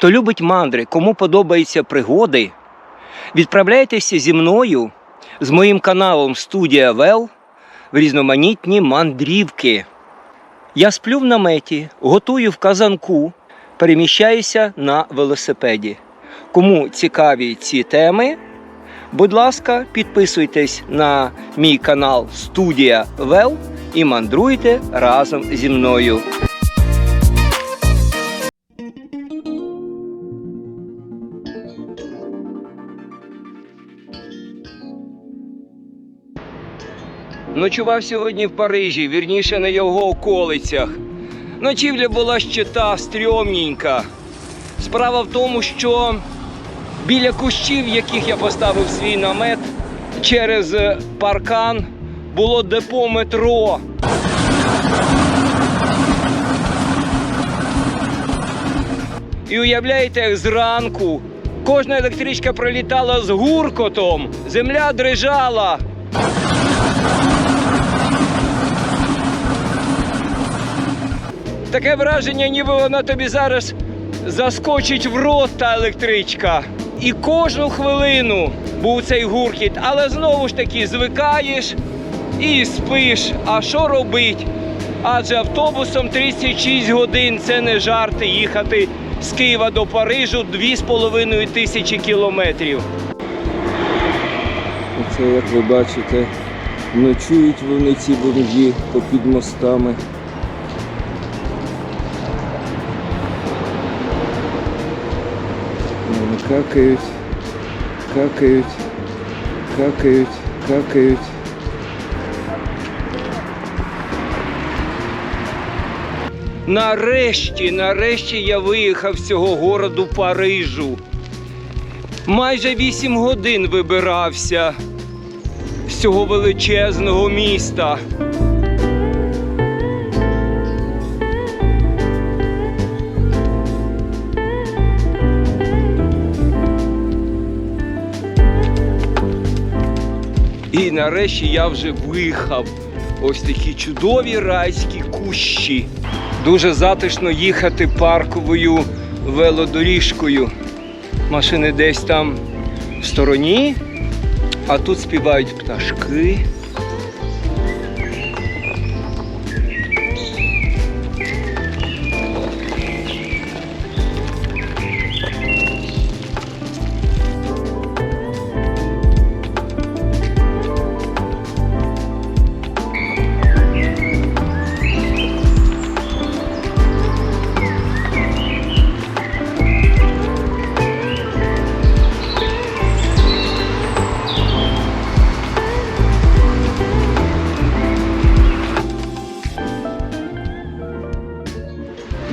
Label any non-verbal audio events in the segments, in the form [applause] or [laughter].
Хто любить мандри, кому подобаються пригоди, відправляйтеся зі мною, з моїм каналом Студія Вел в різноманітні мандрівки. Я сплю в наметі, готую в казанку, переміщаюся на велосипеді. Кому цікаві ці теми, будь ласка, підписуйтесь на мій канал Студія Вел і мандруйте разом зі мною. Ночував сьогодні в Парижі, вірніше на його околицях. Ночівля була ще та стрьомненька. Справа в тому, що біля кущів, яких я поставив свій намет, через паркан було депо метро. І уявляєте, як зранку кожна електричка пролітала з гуркотом, земля дрижала. Таке враження, ніби вона тобі зараз заскочить в рот та електричка. І кожну хвилину був цей гуркіт, але знову ж таки звикаєш і спиш. А що робить? Адже автобусом 36 годин це не жарти їхати з Києва до Парижу 2,5 тисячі кілометрів. Оце, як ви бачите, ночують вони ці борги попід мостами. Вони какають, какають, какають, какають. Нарешті, нарешті я виїхав з цього городу Парижу. Майже 8 годин вибирався з цього величезного міста. Нарешті я вже виїхав. Ось такі чудові райські кущі. Дуже затишно їхати парковою велодоріжкою. Машини десь там в стороні, а тут співають пташки.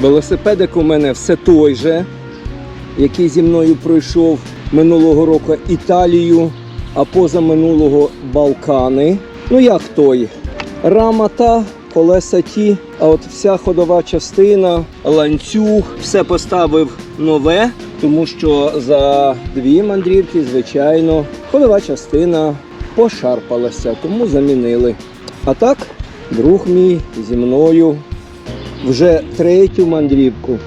Велосипедик у мене все той же, який зі мною пройшов минулого року Італію, а позаминулого Балкани. Ну як той? Рама та, колеса ті, а от вся ходова частина, ланцюг, все поставив нове, тому що за дві мандрівки, звичайно, ходова частина пошарпалася, тому замінили. А так, друг мій зі мною вже третю мандрівку.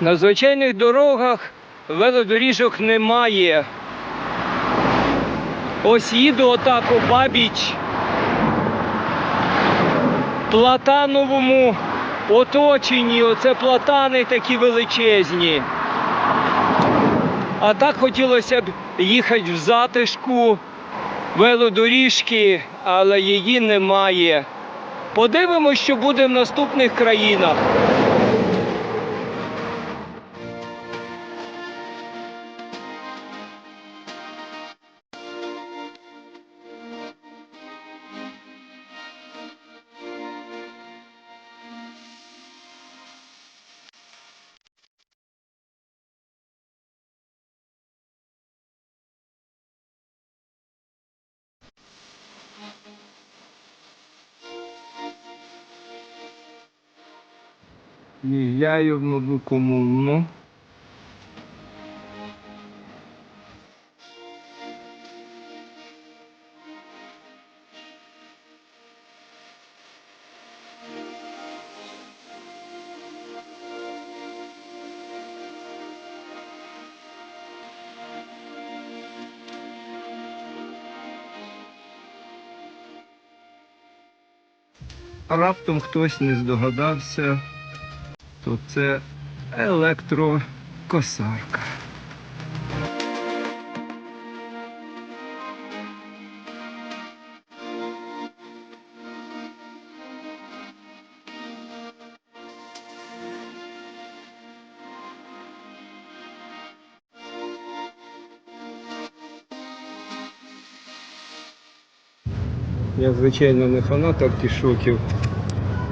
На звичайних дорогах велодоріжок немає. Ось їду отак у бабіч платановому оточенні. Оце платани такі величезні. А так хотілося б їхати в затишку велодоріжки, але її немає. Подивимось, що буде в наступних країнах. Нову комуну. Раптом хтось не здогадався, то це електрокосарка. Я, звичайно, не фанат артішоків,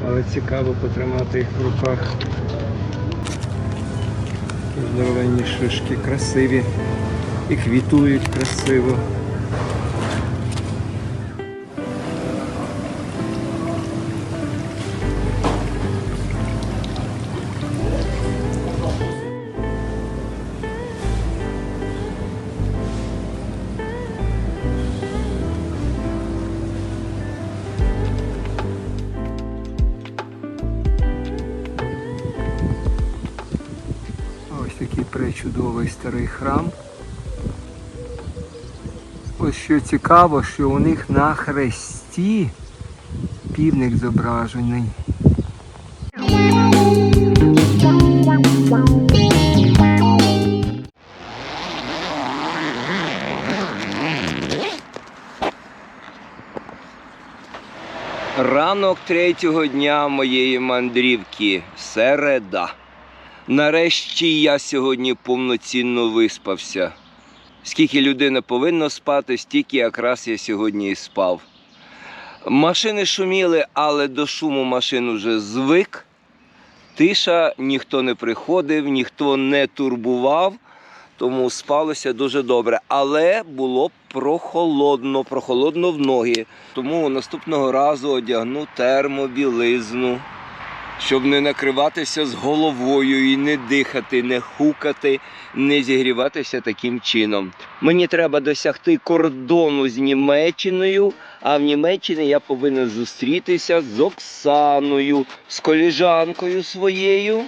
але цікаво потримати їх в руках. Здоровенні шишки, красиві і квітують красиво. Що цікаво, що у них на хресті півник зображений. Ранок третього дня моєї мандрівки середа. Нарешті я сьогодні повноцінно виспався. Скільки людина повинна спати, стільки якраз я сьогодні і спав. Машини шуміли, але до шуму машин вже звик. Тиша, ніхто не приходив, ніхто не турбував, тому спалося дуже добре. Але було прохолодно, прохолодно в ноги. Тому наступного разу одягну термобілизну щоб не накриватися з головою і не дихати, не хукати, не зігріватися таким чином. Мені треба досягти кордону з Німеччиною, а в Німеччині я повинен зустрітися з Оксаною, з коліжанкою своєю.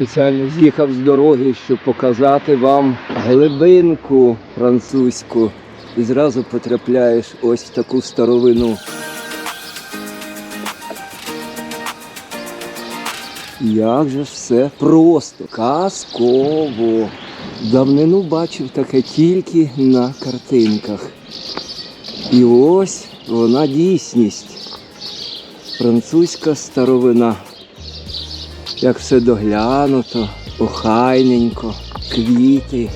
Спеціально з'їхав з дороги, щоб показати вам глибинку французьку. І зразу потрапляєш ось в таку старовину. Як же ж все просто, казково. Давнину бачив таке тільки на картинках. І ось вона дійсність. Французька старовина. Як все доглянуто, охайненько, квіти.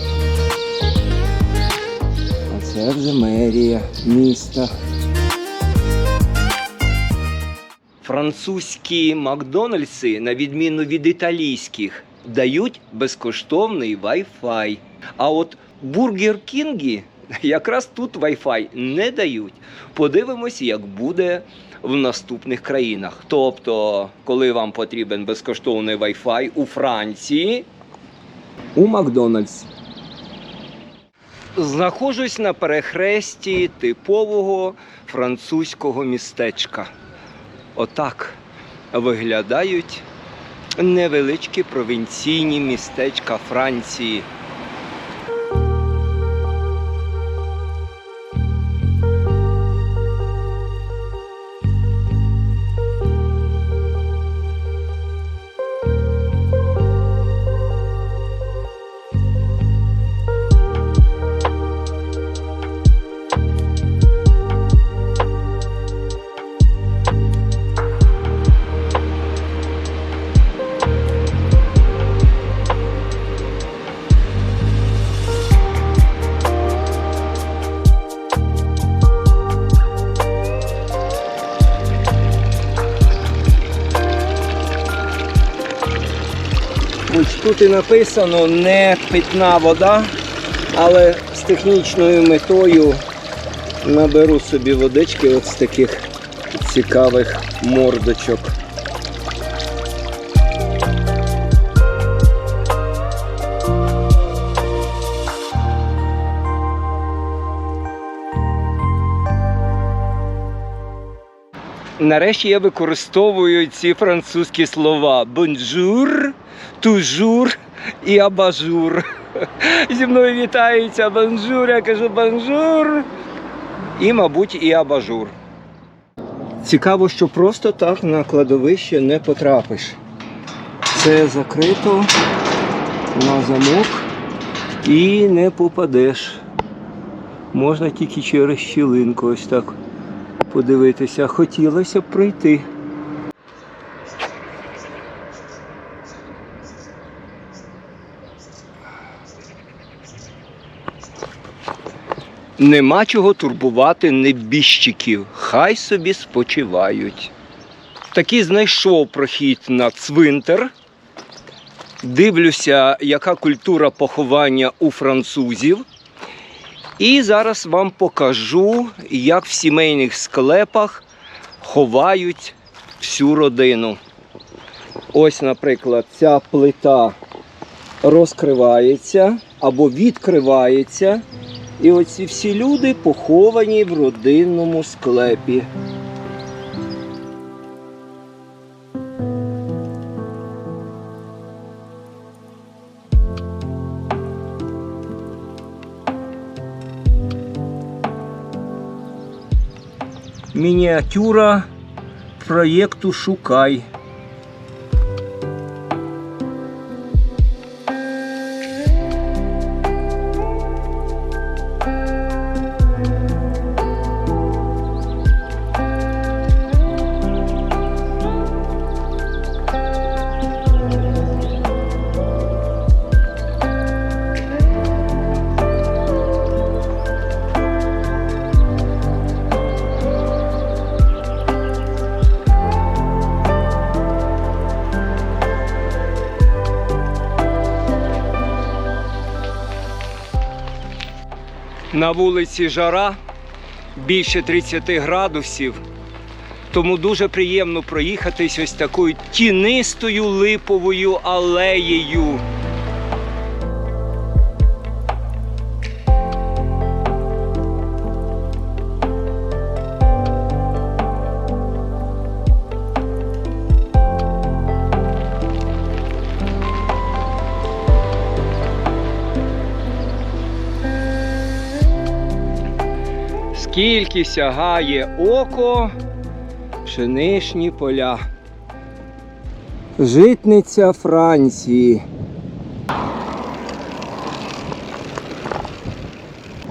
А це вже мерія міста. Французькі Макдональдси, на відміну від італійських, дають безкоштовний Wi-Fi. А от Бургер Кінги якраз тут Wi-Fi не дають. Подивимось, як буде в наступних країнах. Тобто, коли вам потрібен безкоштовний Wi-Fi у Франції, у Макдональдс. Знаходжусь на перехресті типового французького містечка. Отак виглядають невеличкі провінційні містечка Франції. Тут написано не питна вода, але з технічною метою наберу собі водички от з таких цікавих мордочок. Нарешті я використовую ці французькі слова бонжур, тужур і абажур. [laughs] Зі мною вітаються бонжур, я кажу бонжур. І, мабуть, і абажур. Цікаво, що просто так на кладовище не потрапиш. Це закрито на замок і не попадеш. Можна тільки через щілинку ось так подивитися. Хотілося б прийти. Нема чого турбувати небіжчиків. Хай собі спочивають. Таки знайшов прохід на цвинтар. Дивлюся, яка культура поховання у французів. І зараз вам покажу, як в сімейних склепах ховають всю родину. Ось, наприклад, ця плита розкривається або відкривається. І оці всі люди поховані в родинному склепі. Мініатюра проєкту Шукай. На вулиці жара більше 30 градусів. Тому дуже приємно проїхатись ось такою тінистою липовою алеєю. Скільки сягає око пшеничні поля. Житниця Франції.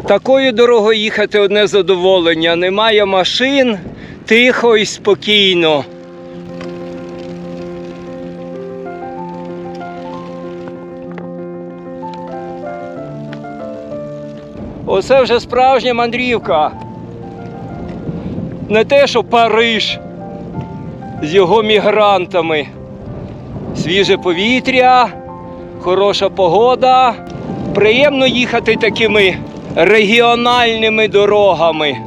Такою дорогою їхати одне задоволення. Немає машин, тихо і спокійно. Оце вже справжня мандрівка. Не те, що Париж з його мігрантами. Свіже повітря, хороша погода. Приємно їхати такими регіональними дорогами.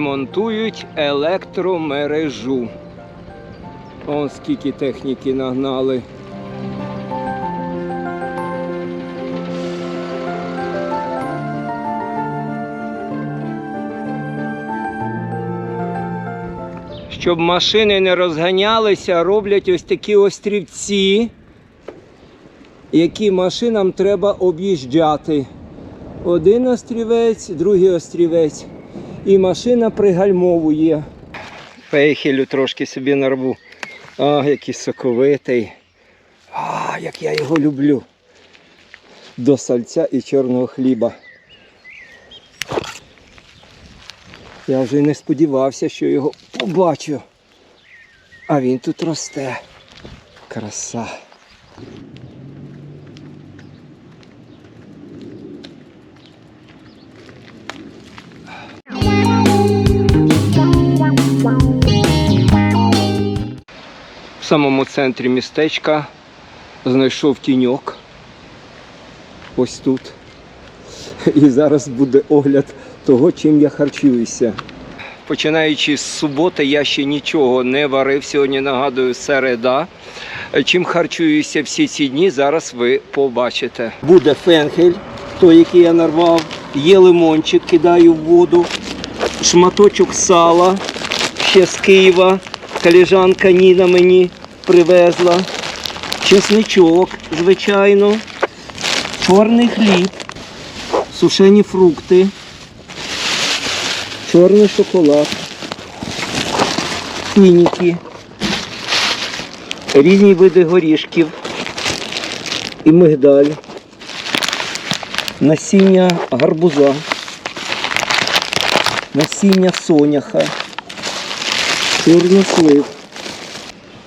Ремонтують електромережу. Он скільки техніки нагнали. щоб машини не розганялися, роблять ось такі острівці, які машинам треба об'їжджати. Один острівець, другий острівець. І машина пригальмовує. Пейхелю трошки собі нарву. А, який соковитий. А, як я його люблю. До сальця і чорного хліба. Я вже не сподівався, що його побачу. А він тут росте. Краса. В самому центрі містечка знайшов тіньок. Ось тут. І зараз буде огляд того, чим я харчуюся. Починаючи з суботи, я ще нічого не варив. Сьогодні нагадую середа. Чим харчуюся всі ці дні, зараз ви побачите. Буде фенхель, той, який я нарвав. Є лимончик, кидаю в воду, шматочок сала, ще з Києва. Колежанка Ніна мені привезла. Чесничок, звичайно, чорний хліб, сушені фрукти, чорний шоколад, фініки, різні види горішків і мигдаль, насіння гарбуза, насіння соняха, чорнослив.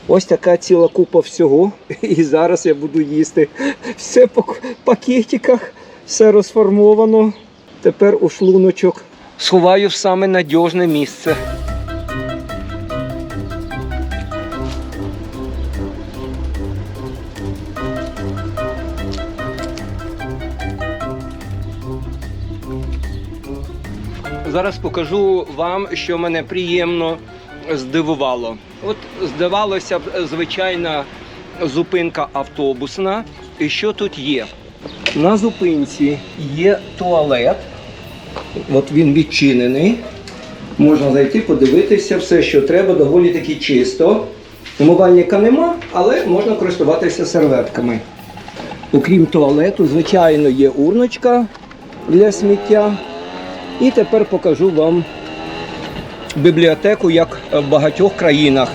Ось така ціла купа всього. І зараз я буду їсти. Все по пакетиках, все розформовано. Тепер у шлуночок. Сховаю в саме надіжне місце. Зараз покажу вам, що мене приємно здивувало. От здавалося б, звичайна зупинка автобусна. І що тут є? На зупинці є туалет. От він відчинений. Можна зайти, подивитися, все, що треба, доволі таки чисто. Умивальника нема, але можна користуватися серветками. Окрім туалету, звичайно, є урночка для сміття. І тепер покажу вам бібліотеку, як в багатьох країнах.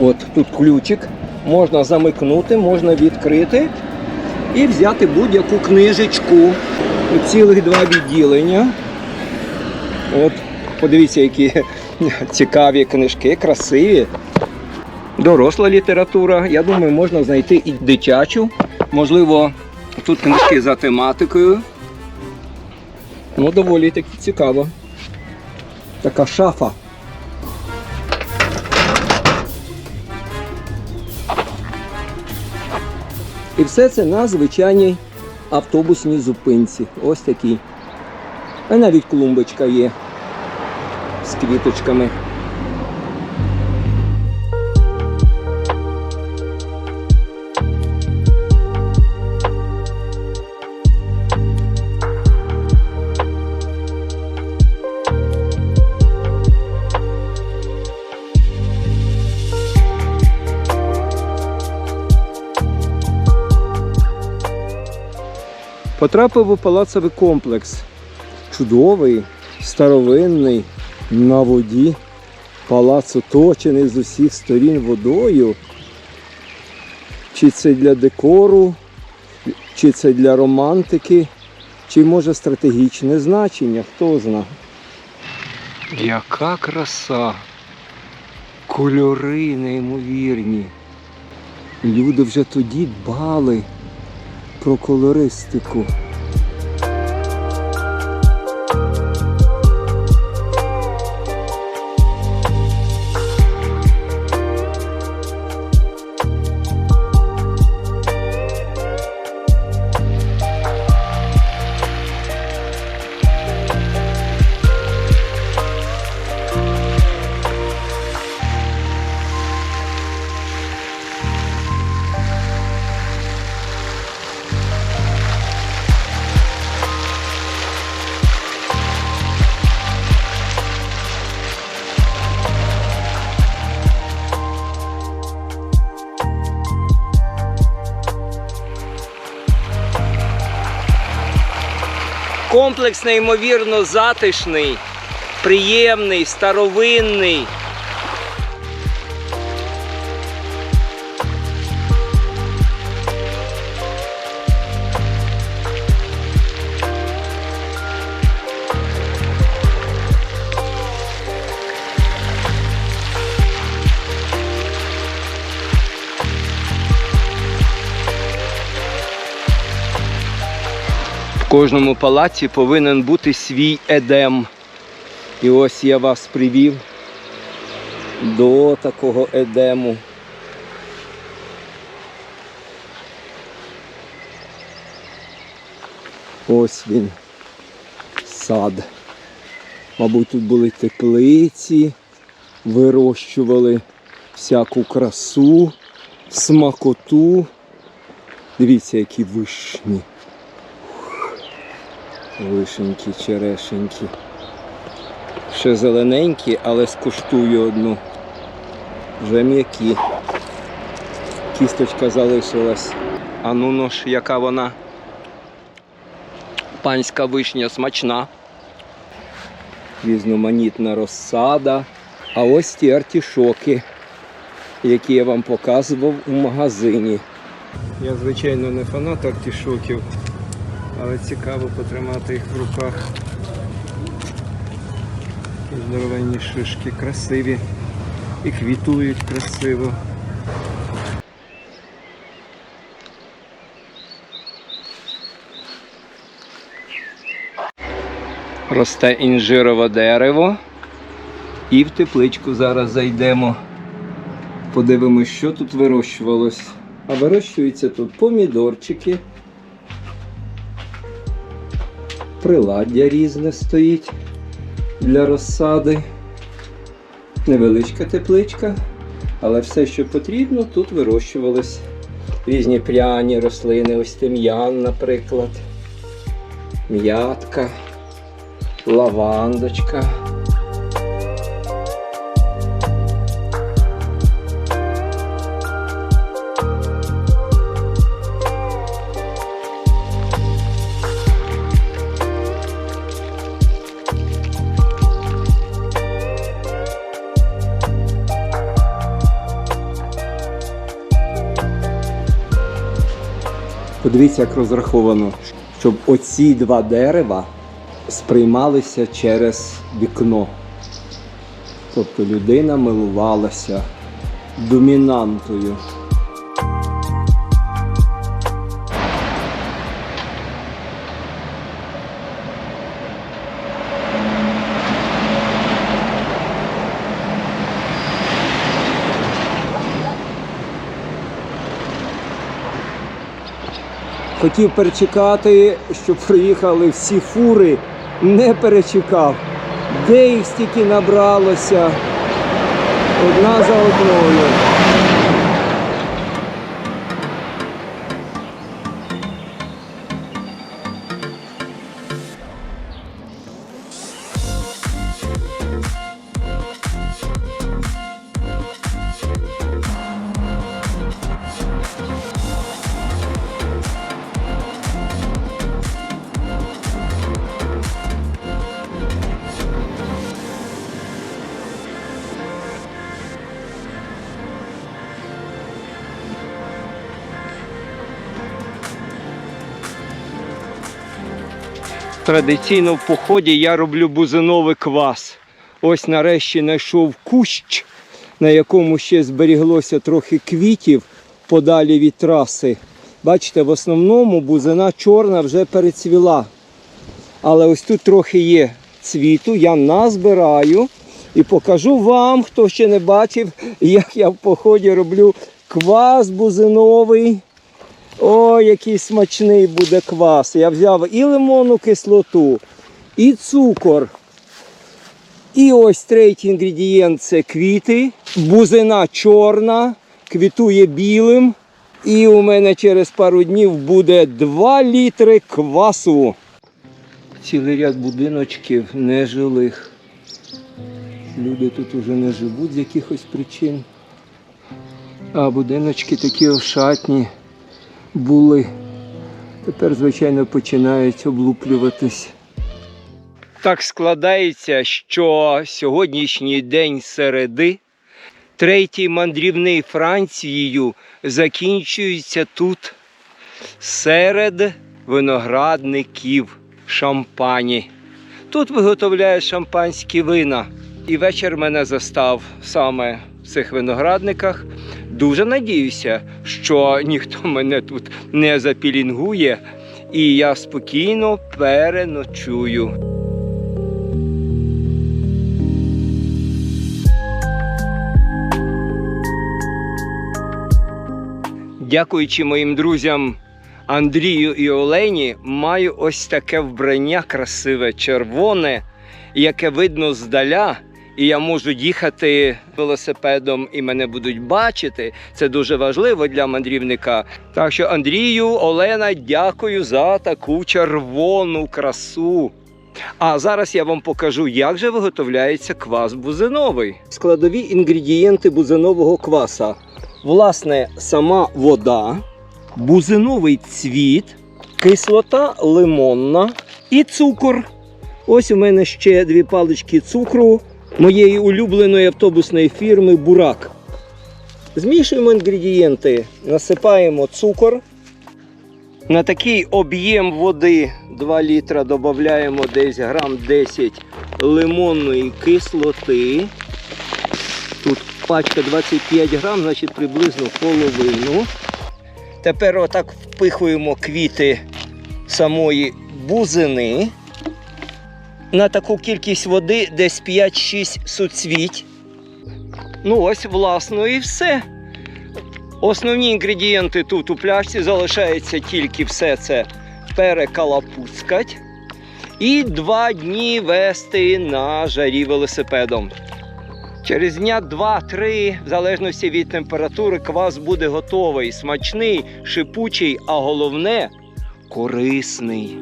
От тут ключик, можна замикнути, можна відкрити і взяти будь-яку книжечку. Цілих два відділення. От, подивіться, які [laughs] цікаві книжки, красиві. Доросла література. Я думаю, можна знайти і дитячу. Можливо, тут книжки за тематикою. Ну, доволі таки цікаво. Така шафа. І все це на звичайній автобусній зупинці. Ось такій. А навіть клумбочка є з квіточками. Потрапив у палацовий комплекс. Чудовий, старовинний, на воді. Палац оточений з усіх сторін водою. Чи це для декору, чи це для романтики, чи може стратегічне значення, хто знає. Яка краса! Кольори неймовірні. Люди вже тоді дбали про колористику. Комплекс неймовірно затишний, приємний, старовинний. Кожному палаці повинен бути свій едем. І ось я вас привів до такого едему. Ось він. Сад. Мабуть, тут були теплиці, вирощували всяку красу, смакоту. Дивіться, які вишні. Вишеньки, черешеньки. Ще зелененькі, але скуштую одну. Вже м'які. Кісточка залишилась. А ну ну ж, яка вона. Панська вишня смачна. Різноманітна розсада. А ось ті артішоки, які я вам показував у магазині. Я, звичайно, не фанат артішоків, але цікаво потримати їх в руках. Здоровенні шишки, красиві і квітують красиво. Росте інжирове дерево. І в тепличку зараз зайдемо. Подивимось, що тут вирощувалось. А вирощуються тут помідорчики. Приладдя різне стоїть для розсади. Невеличка тепличка, але все, що потрібно, тут вирощувалось. Різні пряні рослини, ось тим'ян, наприклад, м'ятка, лавандочка. Подивіться, як розраховано, щоб оці два дерева сприймалися через вікно. Тобто людина милувалася домінантою. Хотів перечекати, щоб приїхали всі фури, не перечекав. Де їх стільки набралося? Одна за одною. Традиційно в поході я роблю бузиновий квас. Ось нарешті знайшов кущ, на якому ще зберіглося трохи квітів подалі від траси. Бачите, в основному бузина чорна вже перецвіла. Але ось тут трохи є цвіту, я назбираю і покажу вам, хто ще не бачив, як я в поході роблю квас бузиновий. О, який смачний буде квас. Я взяв і лимонну кислоту, і цукор. І ось третій інгредієнт це квіти. Бузина чорна, квітує білим. І у мене через пару днів буде 2 літри квасу. Цілий ряд будиночків нежилих. Люди тут уже не живуть з якихось причин. А будиночки такі ошатні були. Тепер, звичайно, починають облуплюватись. Так складається, що сьогоднішній день середи, третій мандрівний Францією, закінчується тут серед виноградників шампані. Тут виготовляють шампанські вина. І вечір мене застав саме в цих виноградниках. Дуже надіюся, що ніхто мене тут не запілінгує, і я спокійно переночую. Дякуючи моїм друзям Андрію і Олені, маю ось таке вбрання красиве, червоне, яке видно здаля. І я можу їхати велосипедом, і мене будуть бачити. Це дуже важливо для мандрівника. Так що, Андрію, Олена, дякую за таку червону красу. А зараз я вам покажу, як же виготовляється квас бузиновий. Складові інгредієнти бузинового кваса. Власне, сама вода, бузиновий цвіт, кислота лимонна і цукор. Ось у мене ще дві палички цукру моєї улюбленої автобусної фірми Бурак. Змішуємо інгредієнти, насипаємо цукор. На такий об'єм води 2 літра додаємо десь грам 10 лимонної кислоти. Тут пачка 25 грам, значить приблизно половину. Тепер отак впихуємо квіти самої бузини. На таку кількість води десь 5-6 суцвіть. Ну ось, власно, і все. Основні інгредієнти тут у пляшці залишається тільки все це перекалапуцкать і два дні вести на жарі велосипедом. Через дня 2-3, в залежності від температури, квас буде готовий, смачний, шипучий, а головне корисний.